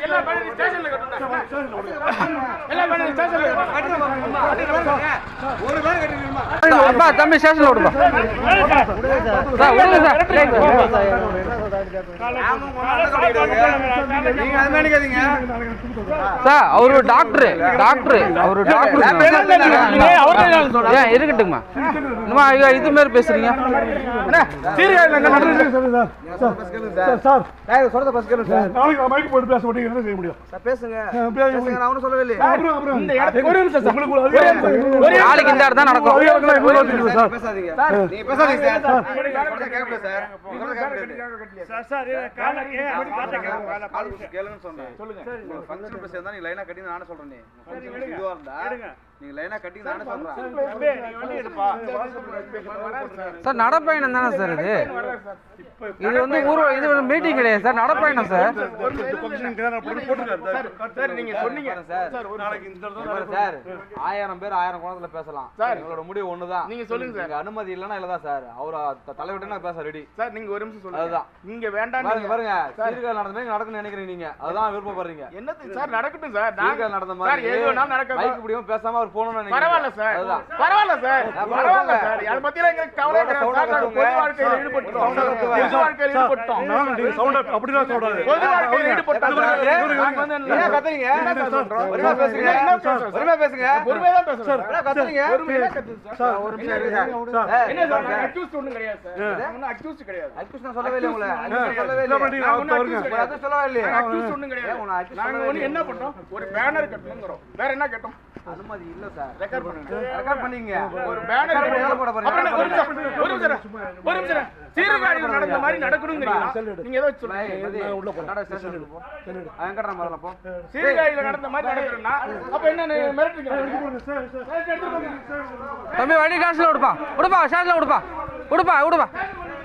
எல்லா ஸ்டேஷன்ல அப்பா தம்பி ஸ்டேஷன்ல விடுப்பா சார் விடுங்க சார் நீங்க அது மாதிரி நினைக்காதீங்க சார் அவரு டாக்டர் டாக்டர் அவரு டாக்டர் ஏன் இருக்கட்டுங்கம்மா ஐயா இது மாதிரி பேசுறீங்க? நாளைக்கு இந்த இடத்துல நடக்கும். பேசாதீங்க. சார் சொல்றத கேட்க முடியாது கால் கேளுங்கன்னு சொன்னேன். உங்களுக்கு function bus இருந்தா line ஆ கட்டிங்க நானே சொல்றேன் நீ. இதுவா இருந்தா நீங்க நானே சொல்றேன். சார் நடப்பயணம் தானே சார் இது? இது வந்து ஊர் இது மீட்டிங் கிடையாது சார் நடப்பயணம் சார் சார். நீங்க சொன்னீங்க. சார், சார், ஆயிரம் பேர் ஆயிரம் கோணத்துல பேசலாம். எங்களோட முடிவு ஒண்ணுதான். நீங்க சொல்லுங்க சார். நீங்க அனுமதி இல்லைன்னா இல்லதான் சார். அவர் தலைவர்கிட்ட நான் பேச ரெடி சார் நீங்க ஒரு நிமிஷம் சொல்லுங்க. அதுதான். நீங்க வேண்டாம் பாருங்க பாருங்க. சீர்காழி நடந்த மாதிரி நடக்கும்னு நினைக்கிறீங்க நீங்க. அதுதான் விருப்பப்படுறீங்க. என்னது? சார் நடக்கட்டும் சார். நாங்க சீர்காழி நடந்த சார் மாதிரி நடக்கட்டும் மைக் பிடிக்காம பேசாம அவர் போகணும்னு பரவாயில்ல சார். பரவாயில்ல சார். பரவாயில்ல. சார். அதை எங்களுக்கு கவலை கிடையாது. பொது வாழ்க்கையில ஈடுபட்டோம். பொது வாழ்க்கையில ஈடுபட்டோம். சவுண்ட் அப்படிலாம் சொல்லக்கூடாது பொது வாழ்க்கையில ஈடுபட்டோம் சார். நாங்க வந்து என்ன- கத்துறீங்க? என்ன சொல்றோம்? பொறுமையா பேசுங்க? பொறுமையா பேசுங்க. பொறுமையா தான் பேசுறோம் என்ன கத்துறீங்க? பொறுமையா தான் கத்துது சார். சார் ஒரு நிமிஷம் இருங்க சார். சார் என்ன சார் நாங்க accused ஒண்ணும் கிடையாது சார். நாங்க ஒண்ணும் accused கிடையாது. அக்யூஸ் நான் சொல்லவே இல்லை உங்களை. சொல்லவே இல்ல, ஒண்ணும் ஒண்ணும் கிடையாது. நாங்க ஒண்ணு என்ன பண்ணோம்? ஒரு பேனர் கட்டணுங்கிறோம் வேற என்ன கட்டும்? அனுமதி இல்ல சார் ரெக்கார்ட் பண்ணுங்க ரெக்கார்ட் பண்ணீங்க. ஒரு பேனர் Record பண்ணி. எவ்வளவு போட போறீங்க? அப்புறம் என்ன? ஒரு நிமிஷம் ஒரு நிமிஷம் ஒரு நிமிஷம். சீர்காழியில் நடந்த மாதிரி நடக்கணுங்கிறீங்களா? நீங்க ஏதோ சொல்லுங்க. உள்ள போறேன். அவன் கட்டுற மாதிரி போ. சீர்காழியில் நடந்த மாதிரி நடக்கணும்னா அப்ப என்ன மிரட்டுங்க தம்பி வண்டி ஸ்டேஷன்ல விடுப்பா விடுப்பா ஸ்டேஷன்ல விடுப்பா விடுப்பா விடுப்பா